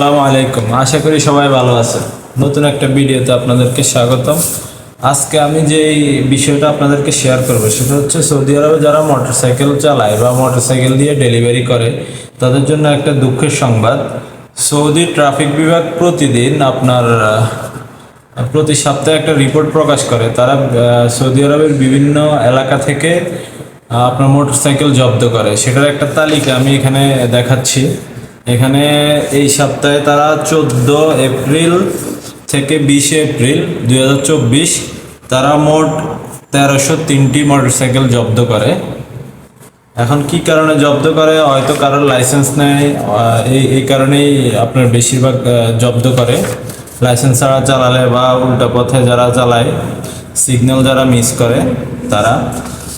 আসসালামু আলাইকুম। আশা করি সবাই ভালো আছেন। নতুন একটা ভিডিওতে আপনাদেরকে স্বাগতম। আজকে আমি যে বিষয়টা আপনাদেরকে শেয়ার করব, সেটা হচ্ছে সৌদি আরবে যারা মোটরসাইকেল চালায় বা মোটরসাইকেল দিয়ে ডেলিভারি করে, তাদের জন্য একটা দুঃখের সংবাদ। সৌদি ট্রাফিক বিভাগ প্রতিদিন আপনার প্রতি সপ্তাহে একটা রিপোর্ট প্রকাশ করে। তারা সৌদি আরবের বিভিন্ন এলাকা থেকে আপনার মোটরসাইকেল জব্দ করে। সেটার একটা তালিকা আমি এখানে দেখাচ্ছি। এখানে এই সপ্তাহে তারা চোদ্দ এপ্রিল থেকে বিশে এপ্রিল দুই হাজার চব্বিশ তারা মোট তেরোশো তিনটি মোটরসাইকেল জব্দ করে। এখন কি কারণে জব্দ করে? হয়তো কারোর লাইসেন্স আহ, এই এই কারণেই আপনার বেশিরভাগ জব্দ করে। লাইসেন্স ছাড়া চালালে বা উল্টা পথে যারা চালায় সিগন্যাল যারা মিস করে তারা।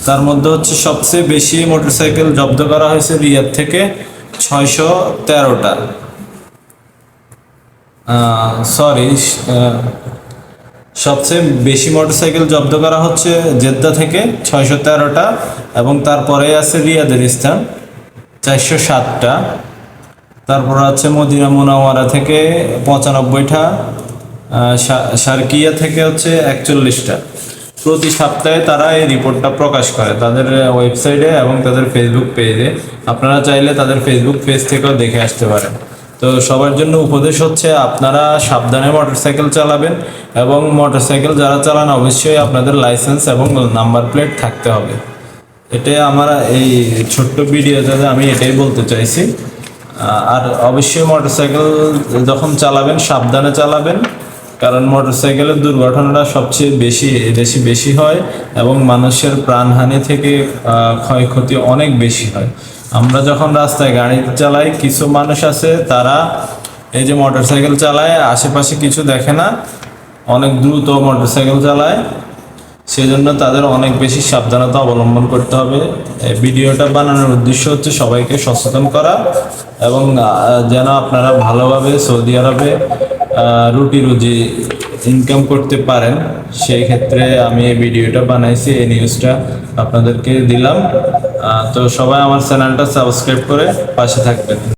তার মধ্যে হচ্ছে সবচেয়ে বেশি মোটরসাইকেল জব্দ করা হয়েছে রিয়াদ থেকে। ছয়শো তেরোটা। সরি সবচেয়ে বেশি মোটরসাইকেল জব্দ করা হচ্ছে জেদ্দা থেকে ছয়শো তেরোটা এবং তারপরে আছে রিয়াদের স্থান, চারশো সাতটা। তারপর আছে মদিনা মুনাওয়ারা থেকে পঁচানব্বইটা শারকিয়া থেকে হচ্ছে একচল্লিশটা। প্রতি সপ্তাহে তারা এই রিপোর্টটা প্রকাশ করে তাদের ওয়েবসাইটে এবং তাদের ফেসবুক পেজে আপনারা চাইলে তাদের ফেসবুক পেজ থেকেও দেখে আসতে পারেন। তো সবার জন্য উপদেশ হচ্ছে, আপনারা সাবধানে মোটরসাইকেল চালাবেন এবং মোটরসাইকেল যারা চালান, অবশ্যই আপনাদের লাইসেন্স এবং নাম্বার প্লেট থাকতে হবে। এটাই আমার এই ছোট্ট ভিডিওতে আমি এটাই বলতে চাইছি। আর অবশ্যই মোটরসাইকেল যখন চালাবেন, সাবধানে চালাবেন। কারণ মোটরসাইকেলের দুর্ঘটনাটা সবচেয়ে বেশি বেশি বেশি হয় এবং মানুষের প্রাণহানি থেকে ক্ষয়ক্ষতি অনেক বেশি হয়। আমরা যখন রাস্তায় গাড়ি চালাই, কিছু মানুষ আছে, তারা এই যে মোটরসাইকেল চালায়, আশেপাশে কিছু দেখে না, অনেক দ্রুত মোটরসাইকেল চালায়। সেজন্য তাদের অনেক বেশি সাবধানতা অবলম্বন করতে হবে। ভিডিওটা বানানোর উদ্দেশ্য হচ্ছে সবাইকে সচেতন করা এবং যেন আপনারা ভালোভাবে সৌদি আরবে রুটি রুজি ইনকাম করতে পারেন, সেই ক্ষেত্রে আমি এই ভিডিওটা বানাইছি, এই নিউজটা আপনাদেরকে দিলাম। তো সবাই আমার চ্যানেলটা সাবস্ক্রাইব করে পাশে থাকবেন।